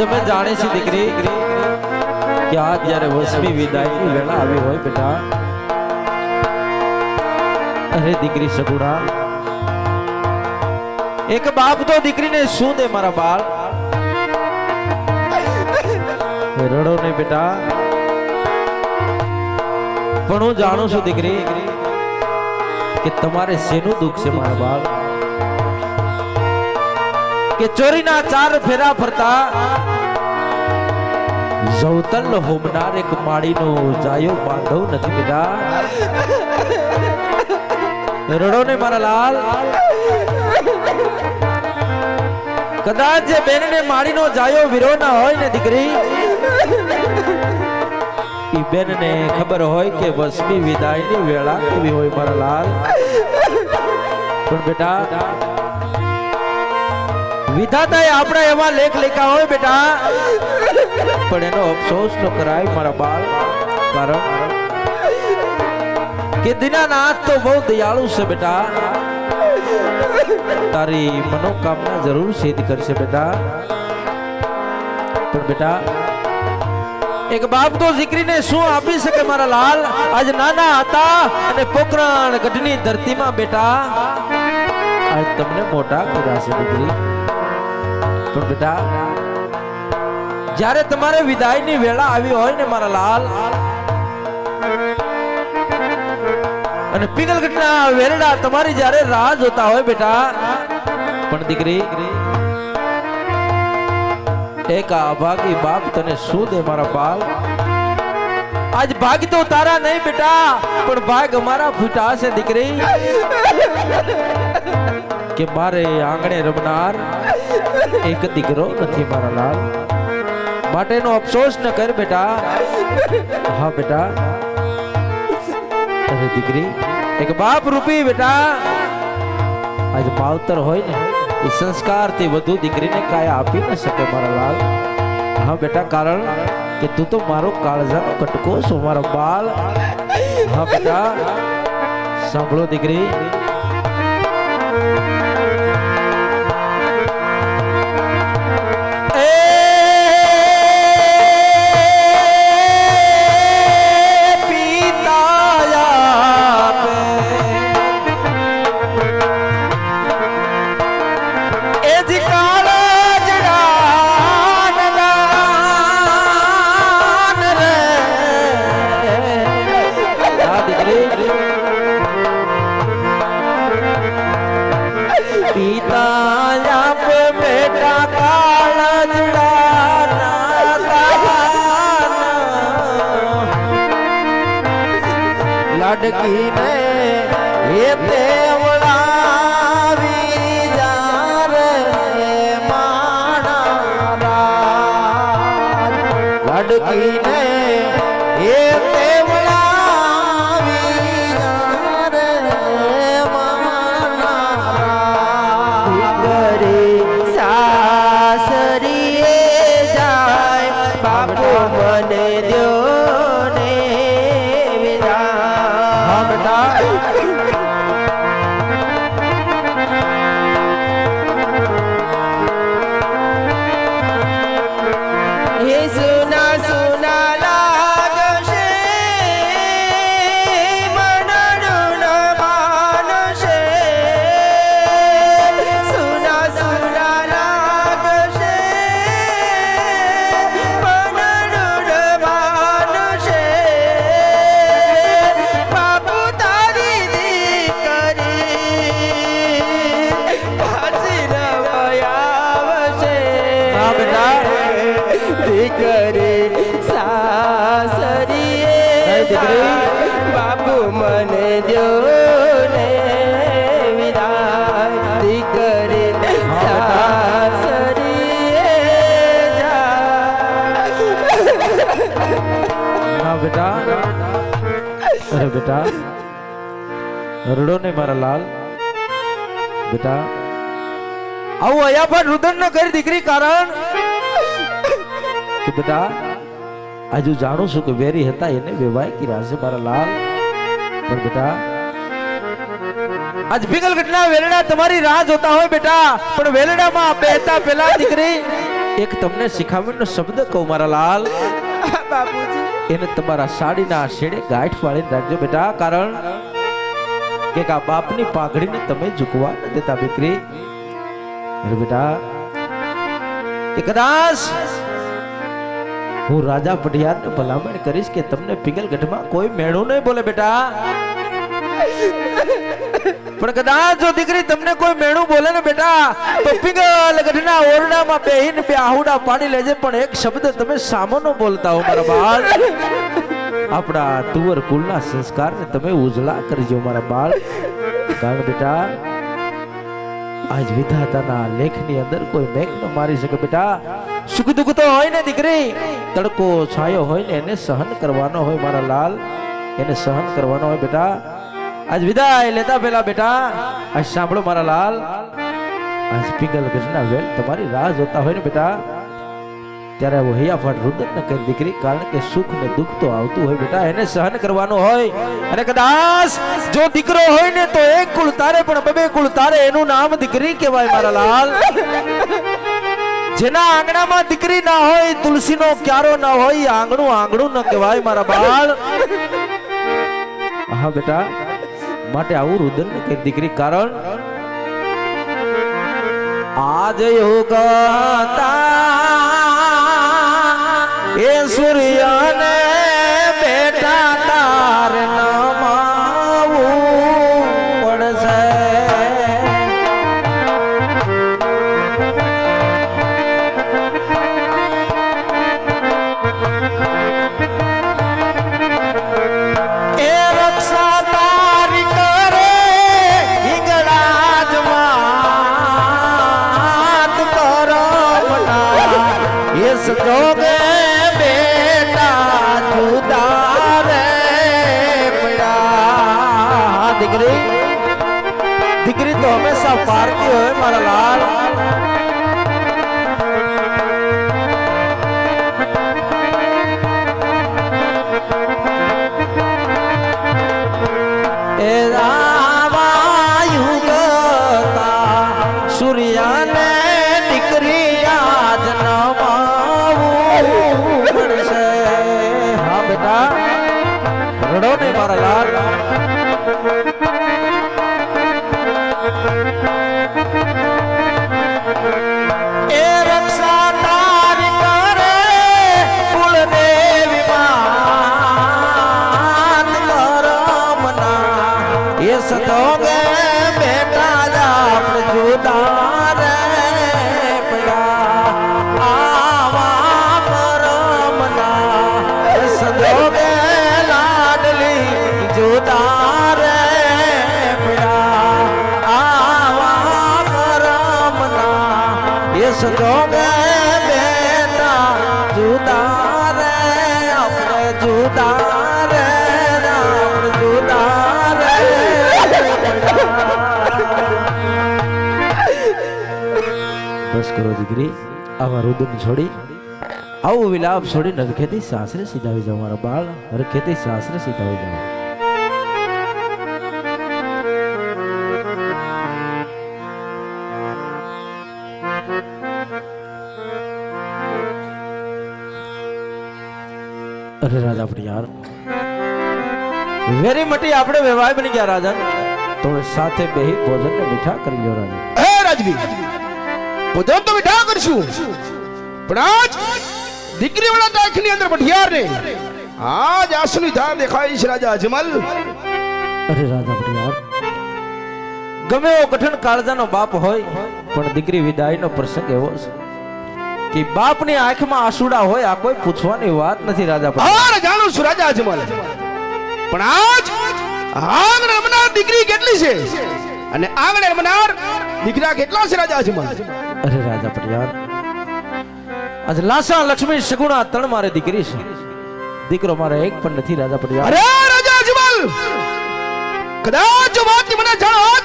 આજ જાણે છે, દીકરી, કે આ જ્યારે વસમી વિદાયની વેળા આવી હોય બેટા, અરે દીકરી સગુણા, એક બાપ તો દીકરીને શું દે મારા બાળ? રડો નહીં બેટા. પણ હું જાણું છું, દીકરી, કે તમારે શેનું દુઃખ છે મારા બાળ? કે ચોરીના ચાર ફેરા ફરતા જવતલ હોમનાર એક માળીનો જાયો બાંધવ નથી બેટા. રડો ને મારા લાલ. કદાચ જે બેનને માળીનો જાયો વિરો ના હોય ને દીકરી, ઈ બેનને ખબર હોય કે વસમી વિદાયની વેળા કેવી હોય મારા લાલ. પણ બેટા, વિધાતાએ આપણે એવા લેખ લેખા હોય બેટા. પણ એનો અફસોસ ન કરાય મારા બાળ. કારણ કે દિનાનાથ તો બહુ દયાળુ છે બેટા. તારી મનોકામના જરૂર સિદ્ધ કરશે બેટા. પણ બેટા, એક બાપ તો દીકરીને શું આપી શકે મારા લાલ? આજ નાના હતા અને પોખરણ ગઢની ધરતીમાં બેટા. આજ તમને મોટા કર્યા છે દીકરી. પણ બેટા જ્યારે તમારે વિદાયની વેળા આવી હોય ને મારા લાલ. અને પિંગલગઢના વેરડા તમારી જ્યારે રાહ જોતા હોય બેટા. પણ દીકરી, એક અભાગી બાપ તને શું દે મારા બાલ આજ ભાગ તો તારા નહીં બેટા, પણ ભાગ અમારા ફૂટા છે દીકરી. કે મારે આંગણે રમનાર એક દીકરો નથી મારા લાલ. માટે એનો અફસોસ ન કર બેટા. હા, બેટા. અરે દીકરી, એક બાપ રૂપી બેટા. આજે માવતર હોય ને, એ સંસ્કારથી વધુ દીકરીને કાંઈ આપી ન શકે મારા લાલ. હા, બેટા, કારણ કે તું તો મારો કાળજાનો કટકો છો, મારો બાલ. હા, બેટા. સાંભળો દીકરી. પિતા આપ બેટા કાળજડા લડકીને એ તેવડાવી હે સુના રડો ને મારા લાલ. બેટા આવું અહીંયા પણ રુદન ન કરી દીકરી કારણ? કે બેટા આજુ જાણું છું કે વેરી હતા એને વેવાય કર્યા છે મારા લાલ. પણ બેટા આજ ભીગલ ઘટના વેલડા તમારી રાહ જોતા હોય બેટા પણ વેલડામાં બેહતા પેલા દીકરી. એક તમને શીખામણનો શબ્દ કહું મારા લાલ. બાપુજી. એને તમારા સાડીના શેડે ગાંઠ વાળીને રાખજો બેટા કારણ કે આ બાપની પાઘડીને તમે ઝૂકવા ન દેતા દીકરી. બેટા, કે કદાચ હું રાજા પઢિયારને ભલામણ કરીશ કે તમને પિંગલગઢમાં કોઈ મેળું નહીં બોલે બેટા. પણ કદાચ જો દીકરી તમને કોઈ મેણું બોલે ને બેટા, તો પિંગલગઢના ઓરડામાં બેહીને બે આહુડા પાડી લેજે, પણ એક શબ્દ તમે સામોનો બોલતા હો મારા બાળ આપણા તુવર કુલના સંસ્કારને તમે ઉજળા કરજો, મારા બાળ. કારણ બેટા, આજ વિધાતાના લેખની અંદર કોઈ મેઘ ન મારી શકે બેટા. સુખ દુઃખ તો હોય ને દીકરી, તડકો છાયો હોય ને એને સહન કરવાનો હોય, મારા લાલ. એને સહન કરવાનો હોય બેટા. આજ વિદાય લેતા પેલા બેટા, આજ સાંભળો મારા લાલ. આજ પિંગલ કૃષ્ણ વેલ તમારી રાહ જોતા હોય ને બેટા. ત્યારે આવો હૈયાફાટ રુદન ન કરી દીકરી, કારણ કે સુખ ને દુઃખ તો આવતું હોય બેટા, એને સહન કરવાનું હોય. અને કદાચ જો દીકરો હોય ને તો એક કુળ તારે પણ બબે કુળ તારે, એનું નામ દીકરી કહેવાય મારા લાલ. જેના આંગણામાં દીકરી ના હોય, તુલસીનો ક્યારો ના હોય, આંગણું આંગણું ન કહેવાય મારા બાળ. હા બેટા, માટે આવું રુદન ન કરી દીકરી, કારણ? આજે યોગતા સૂર્યને બેટા તાર નમાવું પડશે. એ રક્ષા તારી કરે હિંગળાજ કરો એ સંજોગે એ સદોગે બેટા, જુદા રે આપણે, જુદા રે આપણે જુદા રે. બસ કરો દીકરી, આવા રુદન છોડી, આવું વિલાપ છોડી નરખેથી સાસરે સીધાવી જાઓ મારા બાળ નરખેથી સાસરે સીધાવી જાઓ. અરે રાજા આપણે યાર. વેરી મટી આપણે વ્યવહાર બની ગયા રાજન તો સાથે બેહી ભોજન ને મીઠા કરી લો રાજા. હે રાજવી. ભોજન તો મીઠા કરશું. પણ આજ દીકરી વાળા તાખની અંદર પઠિયાર ને આજ આસુની ધાર દેખાય છે રાજા અજમલ. અરે રાજા આપણે યાર. ગમે એવો કઠણ કાળજાનો બાપ હોય પણ દીકરી વિદાયનો પ્રસંગ એવો છે. કે બાપની આંખમાં આંસુડા હોય આ કોઈ પૂછવાની વાત નથી રાજા પર. જાણું છું રાજા અજમલ પણ આજ આંગણે રમનાર દીકરી કેટલી છે? અને આંગણે રમનાર દીકરા કેટલા છે રાજા અજમલ અરે રાજા પટિયાર આજ લાસા લક્ષ્મી સગુણા ત્રણ મારે દીકરી છે. દીકરો મારે એક પણ નથી રાજા પટિયાર. અરે રાજા અજમલ કદાચ વાતની મને જાણ હોત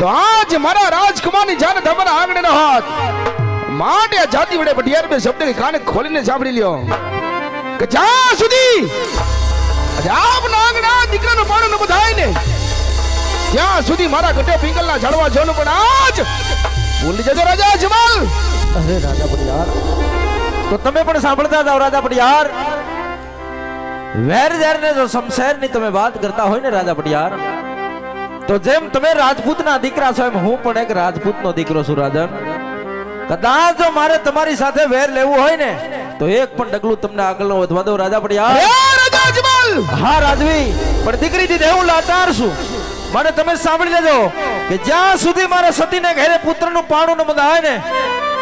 તો આજ મારા રાજકુમારની જાન તમારા આંગણે ન હોત. માટે આ વડે પટિયાર બે શબ્દ કાને ખોલીને સાંભળી લ્યો. કે જ્યાં સુધી આપ નાગના દીકરાનો પાડો ન બધાય ને, ત્યાં સુધી મારા ગઢે પિંગલના ઝાડવા જોવાનું પણ આજ ભૂલી જજો રાજા જમાલ. અરે રાજા પટિયાર તો તમે પણ સાંભળતા હતા રાજા પટિયાર વેર જ્યારે જો શમશેરની તમે વાત કરતા હોય ને રાજા પટિયાર તો જેમ તમે રાજપૂતના દીકરા છો એમ હું પણ એક રાજપૂતનો દીકરો છું, રાજન. કદાચ જો મારે તમારી સાથે વેર લેવું હોય ને તો એક પણ ડગલું તમને આગળ નો વધવા દઉં રાજા પડિયાર હે રાજા હા રાજવી પણ દીકરી દીધે હું લાચાર છું. મને તમે સાંભળી લેજો કે જ્યાં સુધી મારા સતીને ઘરે પુત્રનું પાણું ન બંધાય ને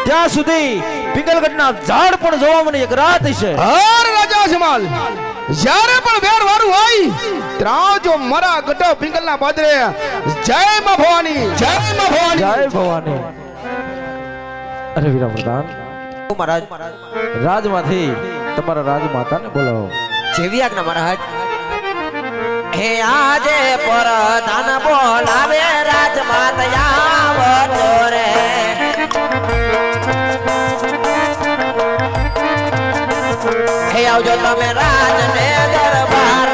ત્યાં સુધી પિંગલગઢના ઝાડ પણ જોવા મને એક રાત છે હર રાજા જમાલ જ્યારે પણ વેર વારું હોય ત્યાં જો મારા ગઢે પિંગલના પાદરે જય માં ભવાની જય માં ભવાની. જય ભવાની. અરે વીરા પ્રધાન મહારાજ. રાજમાંથી તમારા રાજમાતાને બોલાવો. જેવી આજ્ઞા મહારાજ. હે આજે પરધાન બોલાવે રાજમાત આવતો રે. હે આવજો તમે રાજ ને દરબાર